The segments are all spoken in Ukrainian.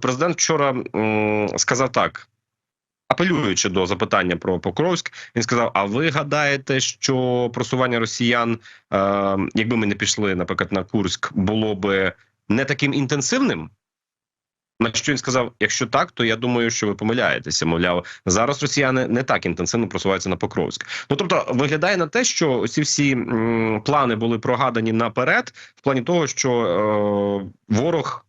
Президент вчора сказав так. Апелюючи до запитання про Покровськ, він сказав: А ви гадаєте, що просування росіян, е, якби ми не пішли, наприклад, на Курськ, було би не таким інтенсивним? На що він сказав: якщо так, то я думаю, що ви помиляєтеся. Мовляв, зараз росіяни не так інтенсивно просуваються на Покровськ. Ну тобто, виглядає на те, що ці всі м, плани були прогадані наперед, в плані того, що е, ворог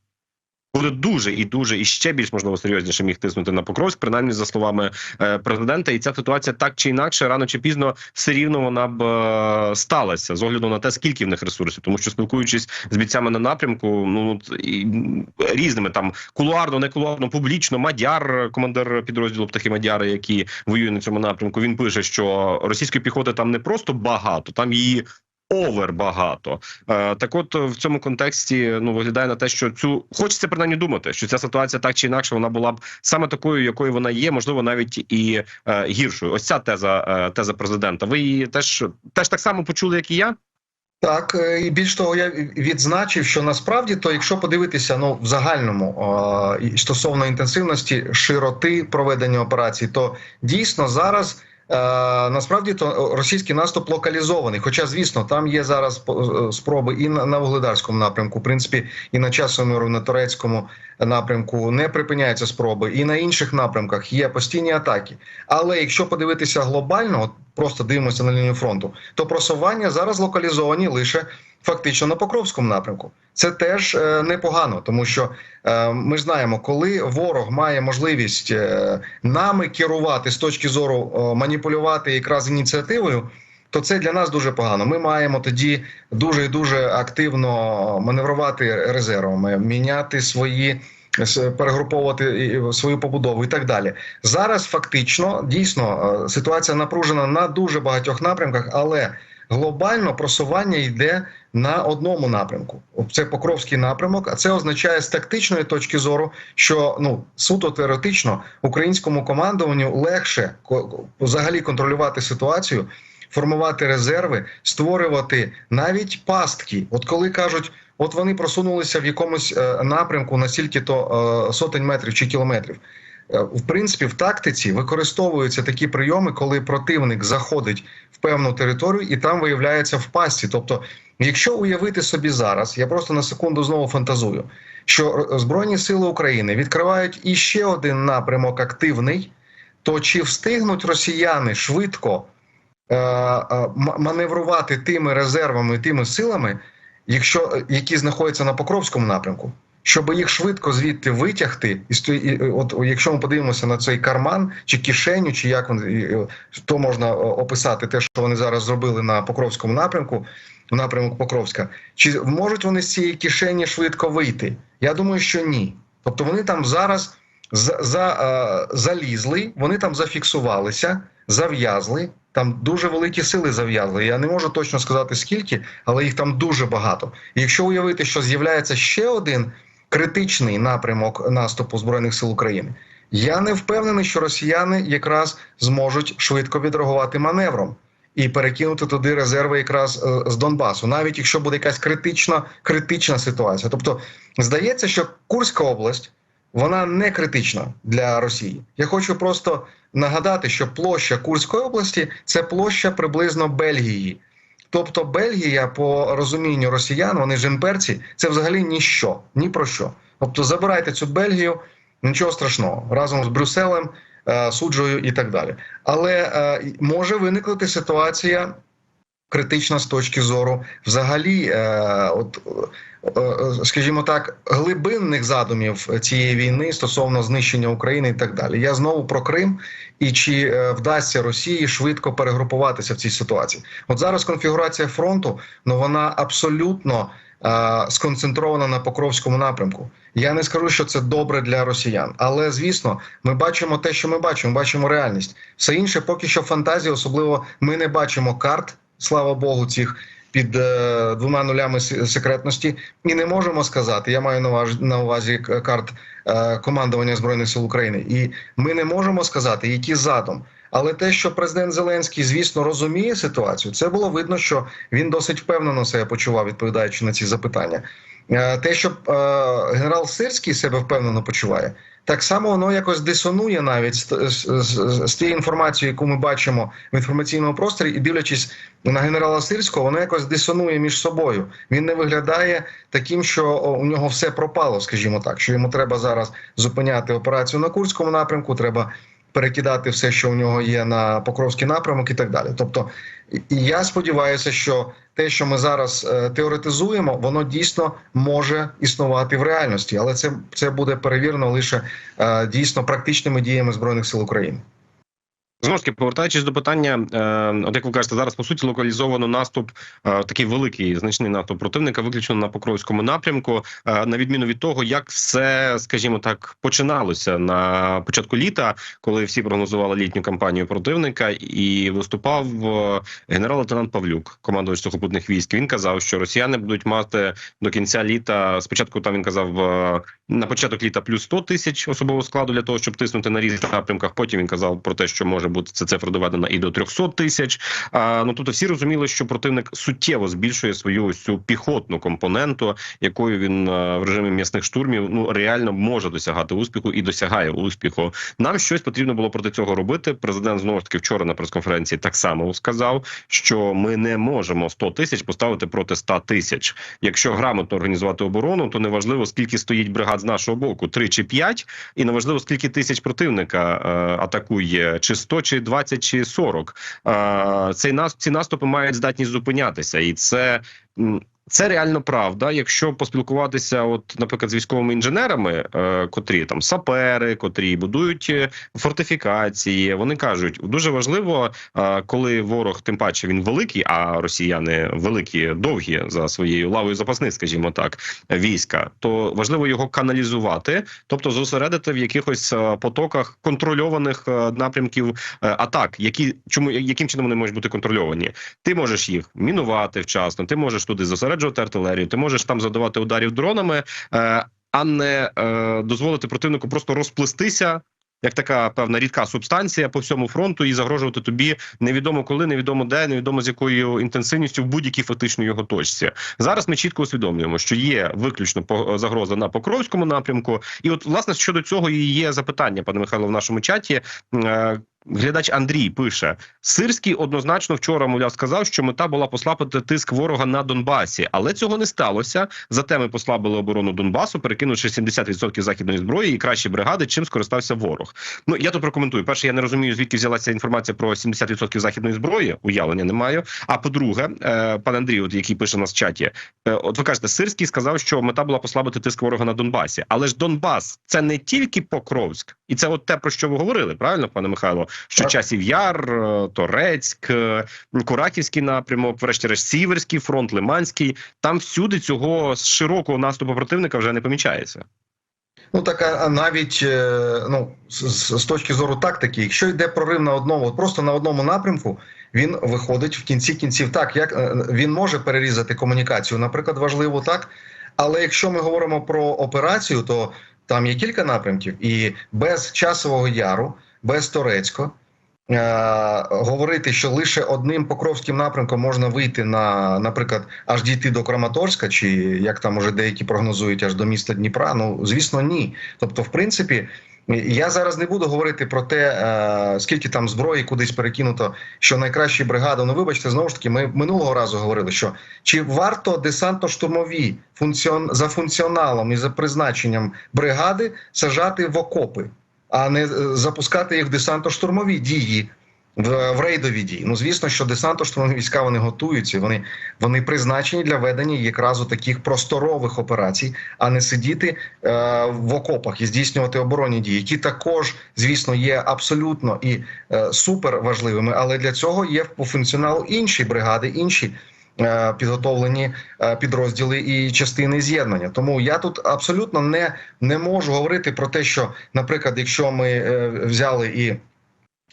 буде дуже і дуже і ще більш можливо серйозніше міг тиснути на Покровськ, принаймні за словами е, президента. І ця ситуація так чи інакше, рано чи пізно все рівно вона б е, сталася з огляду на те, скільки в них ресурсів, тому що спілкуючись з бійцями на напрямку, ну і, різними там кулуарно, не кулуарно, публічно, Мадяр, командир підрозділу птахи Мадяри, які воює на цьому напрямку. Він пише, що російської піхоти там не просто багато, там її. Овер багато е, так, от в цьому контексті ну виглядає на те, що цю хочеться принаймні думати, що ця ситуація так чи інакше вона була б саме такою, якою вона є, можливо, навіть і е, гіршою. Ось ця теза е, теза президента. Ви її теж теж так само почули, як і я. Так, е, і більш того, я відзначив, що насправді, то якщо подивитися ну в загальному е, стосовно інтенсивності широти проведення операцій, то дійсно зараз. Е, Насправді то російський наступ локалізований. Хоча, звісно, там є зараз е, спроби і на, вугледарському напрямку, в принципі, і на часовому на турецькому напрямку не припиняються спроби, і на інших напрямках є постійні атаки. Але якщо подивитися глобально, от просто дивимося на лінію фронту, то просування зараз локалізовані лише фактично на Покровському напрямку. Це теж е, непогано, тому що е, ми знаємо, коли ворог має можливість е, нами керувати з точки зору маніпулювати якраз ініціативою. То це для нас дуже погано. Ми маємо тоді дуже і дуже активно маневрувати резервами, міняти свої перегруповувати свою побудову і так далі. Зараз фактично дійсно ситуація напружена на дуже багатьох напрямках, але глобально просування йде на одному напрямку. Це Покровський напрямок. А це означає з тактичної точки зору, що ну суто теоретично українському командуванню легше взагалі контролювати ситуацію. Формувати резерви, створювати навіть пастки. От коли кажуть, от вони просунулися в якомусь е, напрямку на стільки то е, сотень метрів чи кілометрів. Е, В принципі, в тактиці використовуються такі прийоми, коли противник заходить в певну територію і там виявляється в пастці. Тобто, якщо уявити собі зараз, я просто на секунду знову фантазую, що е, Збройні Сили України відкривають іще один напрямок активний, то чи встигнуть росіяни швидко е, маневрувати тими резервами, тими силами, якщо які знаходяться на Покровському напрямку, щоб їх швидко звідти витягти, і от якщо ми подивимося на цей карман чи кишеню, чи як він, то можна описати те, що вони зараз зробили на Покровському напрямку, в напрямку Покровська, чи можуть вони з цієї кишені швидко вийти? Я думаю, що ні. Тобто вони там зараз за, за, е, залізли, вони там зафіксувалися, зав'язли. Там дуже великі сили зав'язли. Я не можу точно сказати скільки, але їх там дуже багато. І якщо уявити, що з'являється ще один критичний напрямок наступу збройних сил України, я не впевнений, що росіяни якраз зможуть швидко відреагувати маневром і перекинути туди резерви якраз е, з Донбасу, навіть якщо буде якась критична критична ситуація. Тобто здається, що Курська область вона не критична для Росії. Я хочу просто нагадати, що площа Курської області це площа приблизно Бельгії. Тобто Бельгія, по розумінню росіян, вони ж імперці, це взагалі ніщо, ні про що. Тобто забирайте цю Бельгію, нічого страшного, разом з Брюсселем, е, суджею і так далі. Але е, може виникнути ситуація критична з точки зору взагалі, е, от, скажімо так, глибинних задумів цієї війни стосовно знищення України і так далі. Я знову про Крим і чи е, вдасться Росії швидко перегрупуватися в цій ситуації. От зараз конфігурація фронту ну вона абсолютно е, сконцентрована на Покровському напрямку. Я не скажу, що це добре для росіян, але звісно, ми бачимо те, що ми бачимо. Бачимо реальність. Все інше, поки що фантазія, особливо ми не бачимо карт, слава Богу, цих. Під е, двома нулями секретності, і не можемо сказати. Я маю на увазі, карт е, командування збройних сил України, і ми не можемо сказати, які задум. Але те, що президент Зеленський, звісно, розуміє ситуацію, це було видно, що він досить впевнено себе почував, відповідаючи на ці запитання. Е, Те, що генерал Сирський себе впевнено почуває, так само воно якось дисонує навіть з, з, з, з тією інформацією, яку ми бачимо в інформаційному просторі, і дивлячись на генерала Сирського, воно якось дисонує між собою. Він не виглядає таким, що у нього все пропало, скажімо так, що йому треба зараз зупиняти операцію на Курському напрямку, треба перекидати все, що у нього є на Покровський напрямок, і так далі. Тобто, і- я сподіваюся, що те, що ми зараз е, теоретизуємо, воно дійсно може існувати в реальності, але це, це буде перевірено лише е, дійсно практичними діями збройних сил України. Знову ж таки, повертаючись до питання, е, от як ви кажете, зараз по суті локалізовано наступ, е, такий великий значний наступ противника, виключно на Покровському напрямку, е, на відміну від того, як все, скажімо так, починалося на початку літа, коли всі прогнозували літню кампанію противника, і виступав е, генерал-лейтенант Павлюк, командувач сухопутних військ. Він казав, що росіяни будуть мати до кінця літа. Спочатку там він казав е, на початок літа плюс 100 тисяч особового складу для того, щоб тиснути на різних напрямках. Потім він казав про те, що може бути ця цифра доведена і до 300 тисяч. А, ну тобто всі розуміли, що противник суттєво збільшує свою ось цю піхотну компоненту, якою він е, в режимі м'ясних штурмів ну реально може досягати успіху і досягає успіху. Нам щось потрібно було проти цього робити. Президент знову ж таки вчора на прес-конференції так само сказав, що ми не можемо 100 тисяч поставити проти 100 тисяч. Якщо грамотно організувати оборону, то неважливо скільки стоїть бригад з нашого боку, 3 чи 5, і неважливо скільки тисяч противника е, атакує, чи 100, чи 20, чи 40. Е, цей ці наступи мають здатність зупинятися, і це. Це реально правда. Якщо поспілкуватися, от, наприклад, з військовими інженерами, е, котрі там сапери, котрі будують е, фортифікації, вони кажуть, дуже важливо, е, коли ворог, тим паче він великий, а росіяни великі, довгі за своєю лавою запасних, скажімо так, війська, то важливо його каналізувати, тобто зосередити в якихось е, потоках контрольованих е, напрямків атак, які чому яким чином вони можуть бути контрольовані. Ти можеш їх мінувати вчасно, ти можеш туди зосереджувати артилерію, ти можеш там задавати ударів дронами, е, а не е, дозволити противнику просто розплестися. Як така певна рідка субстанція по всьому фронту і загрожувати тобі невідомо коли, невідомо де, невідомо з якою інтенсивністю в будь-якій фактично його точці. Зараз ми чітко усвідомлюємо, що є виключно загроза на Покровському напрямку, і от власне щодо цього і є запитання, пане Михайло, в нашому чаті. Глядач Андрій пише: Сирський однозначно вчора мовляв сказав, що мета була послабити тиск ворога на Донбасі, але цього не сталося. Зате ми послабили оборону Донбасу, перекинувши 70% західної зброї і кращі бригади, чим скористався ворог. Ну я тут прокоментую. Перше, я не розумію, звідки взялася інформація про 70% західної зброї. Уявлення не маю. А по-друге, е, пан Андрій, от який пише нас в чаті, е, от ви кажете, Сирський сказав, що мета була послабити тиск ворога на Донбасі. Але ж Донбас це не тільки Покровськ, і це от те про що ви говорили, правильно, пане Михайло? Що Так. часів Яр, е, Торецьк, е, Кураківський напрямок, врешті-решт Сіверський фронт, Лиманський. Там всюди цього широкого наступу противника вже не помічається. Ну так а навіть е, ну з, з- точки зору тактики, якщо йде прорив на одному, просто на одному напрямку, він виходить в кінці кінців. Так, як він може перерізати комунікацію, наприклад, важливо так. Але якщо ми говоримо про операцію, то там є кілька напрямків, і без часового яру, без Торецько. Е, говорити, що лише одним покровським напрямком можна вийти на, наприклад, аж дійти до Краматорська, чи як там уже деякі прогнозують, аж до міста Дніпра. Ну звісно, ні. Тобто, в принципі, я зараз не буду говорити про те, е, скільки там зброї кудись перекинуто, що найкращі бригади. Ну, вибачте, знову ж таки, ми минулого разу говорили, що чи варто десантно-штурмові функціон за функціоналом і за призначенням бригади сажати в окопи, а не е, запускати їх в десантно-штурмові дії. В, в рейдові дії. Ну звісно, що десантно-штурмові війська вони готуються. Вони вони призначені для ведення якраз у таких просторових операцій, а не сидіти е, в окопах і здійснювати оборонні дії, які також, звісно, є абсолютно і е, супер важливими. Але для цього є по функціоналу інші бригади, інші. е, Підготовлені е, підрозділи і частини з'єднання, тому я тут абсолютно не, не можу говорити про те, що, наприклад, якщо ми е, взяли і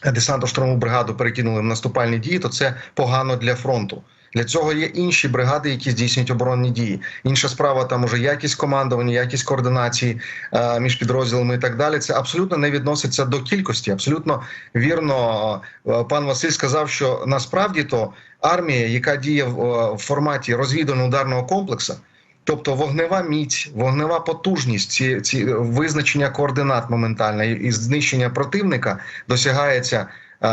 десантно-штурмову бригаду перекинули в наступальні дії, то це погано для фронту. Для цього є інші бригади, які здійснюють оборонні дії. Інша справа там уже якість командування, якість координації е, між підрозділами і так далі. Це абсолютно не відноситься до кількості. Абсолютно вірно, е, пан Василь сказав, що насправді то армія, яка діє в, е, в форматі розвідувально ударного комплексу, Тобто вогнева міць, вогнева потужність, ці, ці визначення координат моментально і, і знищення противника досягається е, е,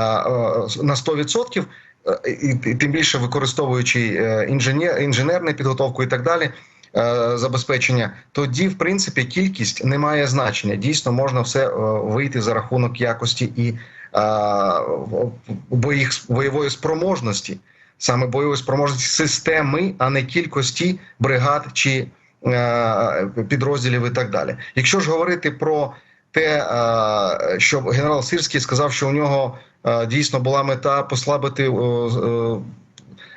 на 100%, е, і, і тим більше використовуючи е, інженер, інженерну підготовку і так далі. е, Забезпечення, тоді, в принципі, кількість не має значення. Дійсно, можна все вийти за рахунок якості і е, боїх, бойової спроможності, саме бойової спроможності системи, а не кількості бригад чи е, підрозділів і так далі. Якщо ж говорити про те, е, що генерал Сирський сказав, що у нього е, дійсно була мета послабити. е,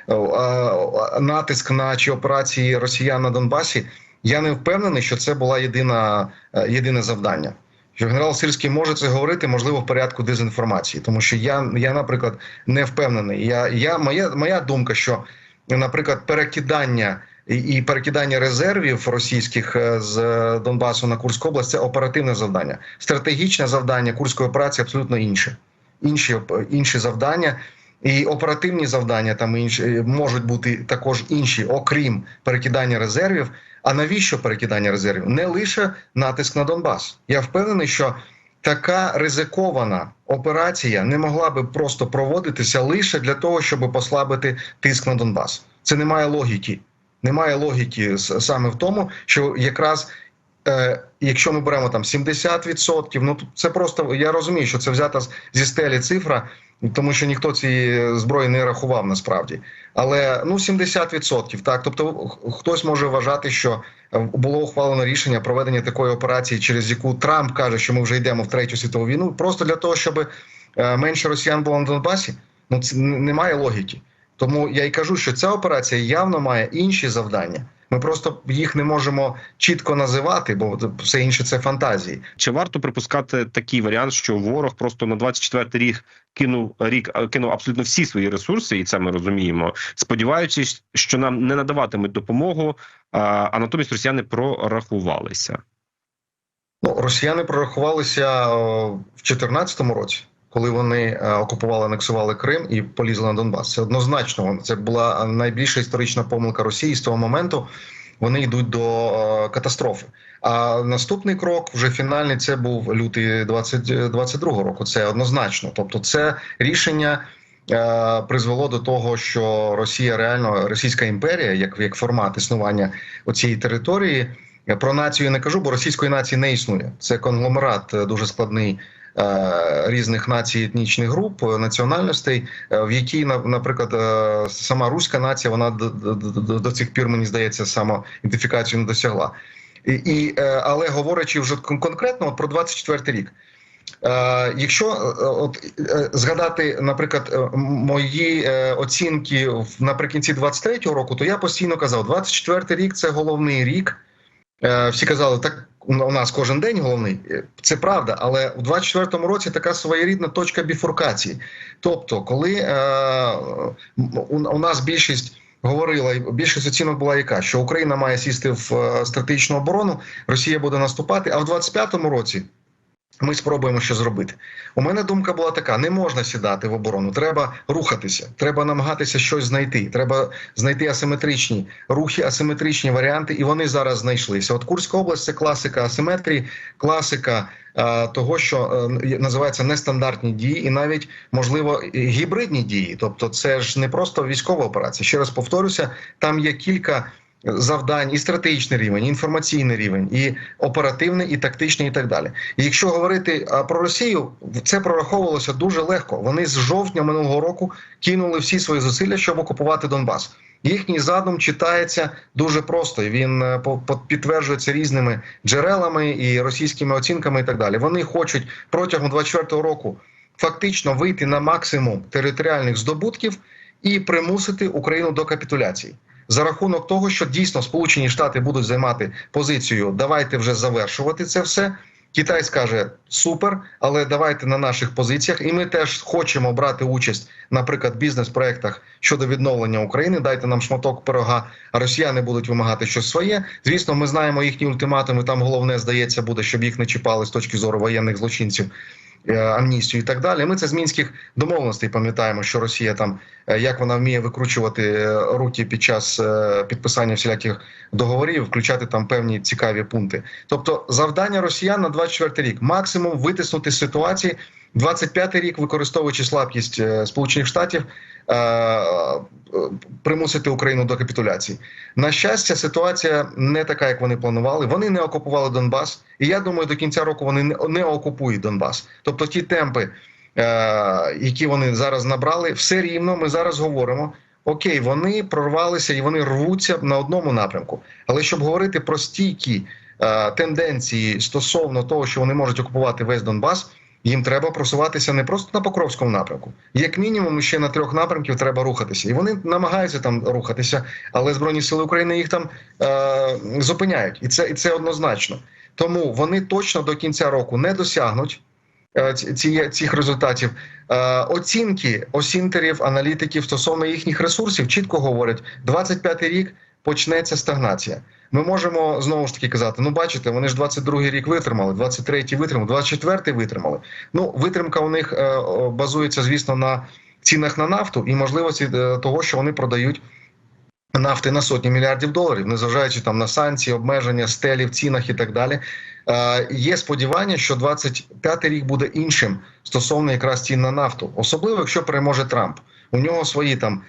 е, натиск на чи операції росіян на Донбасі, я не впевнений, що це була єдина е, єдине завдання. Що генерал Сирський може це говорити, можливо, в порядку дезінформації, тому що я, я наприклад, не впевнений. Я, я моя, моя думка, що, наприклад, перекидання і, перекидання резервів російських е, з Донбасу на Курську область це оперативне завдання. Стратегічне завдання Курської операції абсолютно інше. Інші інші завдання. І оперативні завдання там інші можуть бути також інші, окрім перекидання резервів. А навіщо перекидання резервів? Не лише натиск на Донбас. Я впевнений, що така ризикована операція не могла би просто проводитися лише для того, щоб послабити тиск на Донбас. Це не має логіки. Немає логіки саме в тому, що якраз е, якщо ми беремо там 70%, ну це просто я розумію, що це взята зі стелі цифра, тому що ніхто цієї зброї не рахував насправді. Але ну 70%, так. Тобто хтось може вважати, що е, було ухвалено рішення проведення такої операції, через яку Трамп каже, що ми вже йдемо в третю світову війну, просто для того, щоб е, менше росіян було на Донбасі. Ну це немає логіки. Тому я й кажу, що ця операція явно має інші завдання. Ми просто їх не можемо чітко називати, бо все інше це фантазії. Чи варто припускати такий варіант, що ворог просто на 24 рік кинув рік а, кинув абсолютно всі свої ресурси, і це ми розуміємо, сподіваючись, що нам не надаватимуть допомогу, а, а натомість росіяни прорахувалися. Ну, росіяни прорахувалися о, в 2014 році, коли вони е, окупували, анексували Крим і полізли на Донбас. Це однозначно. Це була найбільша історична помилка Росії з того моменту. Вони йдуть до е, катастрофи. А наступний крок, вже фінальний, це був лютий 2022 року. Це однозначно. Тобто, це рішення е, призвело до того, що Росія реально Російська імперія, як, як формат існування цієї території. Про націю не кажу, бо російської нації не існує. Це конгломерат е, дуже складний е, різних націй, етнічних груп, е, національностей, е, в якій, наприклад, е, сама руська нація, вона до, цих пір, мені здається, самоідентифікацію не досягла. І, і, е, але говорячи вже конкретно от про 24 рік. Е, Якщо е, от е, згадати, наприклад, е, мої е, оцінки наприкінці 23-го року, то я постійно казав, 24-й рік це головний рік. Е, Всі казали, так у у нас кожен день головний. Е, Це правда, але у 24-му році така своєрідна точка біфуркації. Тобто, коли е, у, нас більшість говорила, більшість оцінок була яка, що Україна має сісти в е, стратегічну оборону, Росія буде наступати, а в 25-му році. Ми спробуємо що зробити. У мене думка була така: не можна сідати в оборону. Треба рухатися, треба намагатися щось знайти. Треба знайти асиметричні рухи, асиметричні варіанти, і вони зараз знайшлися. От Курська область це класика асиметрії, класика е, того, що е, називається нестандартні дії, і навіть можливо гібридні дії. Тобто, це ж не просто військова операція. Ще раз повторюся, там є кілька. Завдань і стратегічний рівень, і інформаційний рівень, і оперативний, і тактичний, і так далі. І якщо говорити про Росію, це прораховувалося дуже легко. Вони з жовтня минулого року кинули всі свої зусилля, щоб окупувати Донбас. Їхній задум читається дуже просто. Він е, підтверджується різними джерелами і російськими оцінками, і так далі. Вони хочуть протягом 24-го року фактично вийти на максимум територіальних здобутків і примусити Україну до капітуляції за рахунок того, що дійсно Сполучені Штати будуть займати позицію давайте вже завершувати це все. Китай скаже супер, але давайте на наших позиціях, і ми теж хочемо брати участь, наприклад, в бізнес-проектах щодо відновлення України. Дайте нам шматок пирога, росіяни будуть вимагати щось своє. Звісно, ми знаємо їхні ультиматуми. Там головне здається буде, щоб їх не чіпали з точки зору воєнних злочинців. Е, амністію і так далі. Ми це з мінських домовленостей пам'ятаємо, що Росія там е, як вона вміє викручувати е, руки під час підписання всіляких договорів, включати там певні цікаві пункти. Тобто, завдання росіян на 24 рік максимум витиснути ситуації. 25-й рік, використовуючи слабкість е, Сполучених Штатів, е, е, примусити Україну до капітуляції. На щастя, ситуація не така, як вони планували. Вони не окупували Донбас, і я думаю, до кінця року вони не, окупують Донбас. Тобто, ті темпи, які вони зараз набрали, все рівно ми зараз говоримо. Окей, вони прорвалися і вони рвуться на одному напрямку. Але щоб говорити про стійкі е, тенденції стосовно того, що вони можуть окупувати весь Донбас. Їм треба просуватися не просто на Покровському напрямку. Як мінімум, ще на трьох напрямків треба рухатися. І вони намагаються там рухатися, але Збройні Сили України їх там е, зупиняють. І це, і це однозначно. Тому вони точно до кінця року не досягнуть е, ці- цих результатів. Е, оцінки осінтерів, аналітиків стосовно їхніх ресурсів чітко говорять: 25-й рік почнеться стагнація. Ми можемо знову ж таки казати: ну бачите, вони ж 22-й рік витримали, 23-й витримали, 24-й витримали. Ну, витримка у них е, базується, звісно, на цінах на нафту і можливості е, того, що вони продають нафти на сотні мільярдів доларів, незважаючи там на санкції, обмеження, стелі в цінах і так далі. Е, є сподівання, що 25-й рік буде іншим стосовно якраз цін на нафту, особливо якщо переможе Трамп. У нього свої там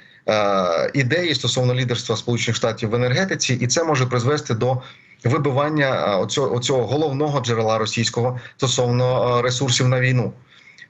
ідеї стосовно лідерства Сполучених Штатів в енергетиці, і це може призвести до вибивання е, оцього, оцього головного джерела російського стосовно е, ресурсів на війну.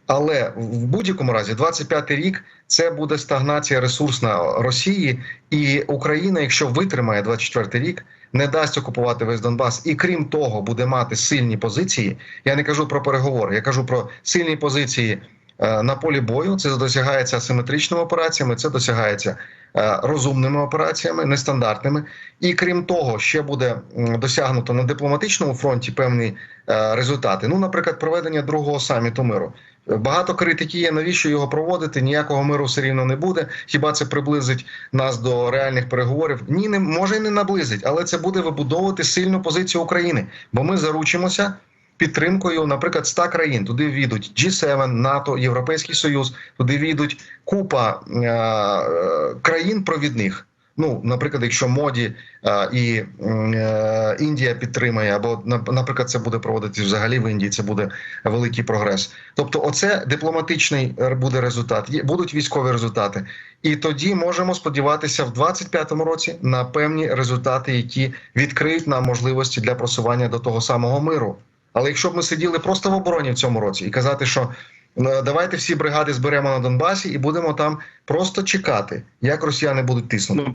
Але в будь-якому разі, 25-й рік це буде стагнація ресурсна Росії, і Україна, якщо витримає 24-й рік, не дасть окупувати весь Донбас, і крім того, буде мати сильні позиції. Я не кажу про переговори, я кажу про сильні позиції е, на полі бою. Це досягається асиметричними операціями, це досягається е, розумними операціями, нестандартними. І крім того, ще буде досягнуто на дипломатичному фронті певні е, результати. Ну, наприклад, проведення другого саміту миру. Багато критики є, навіщо його проводити? Ніякого миру все рівно не буде. Хіба це приблизить нас до реальних переговорів? Ні, не може і не наблизить, але це буде вибудовувати сильну позицію України, бо ми заручимося підтримкою, наприклад, 100 країн. Туди війдуть G7, НАТО, Європейський Союз, туди війдуть купа е- країн провідних. Ну, наприклад, якщо моді е, і е, Індія підтримає, або на- наприклад, це буде проводитись взагалі в Індії, це буде великий прогрес. Тобто, оце дипломатичний буде результат. Будуть військові результати, і тоді можемо сподіватися в 25-му році на певні результати, які відкриють нам можливості для просування до того самого миру. Але якщо б ми сиділи просто в обороні в цьому році і казати, що е, давайте всі бригади зберемо на Донбасі і будемо там просто чекати, як росіяни будуть тиснути. Ну,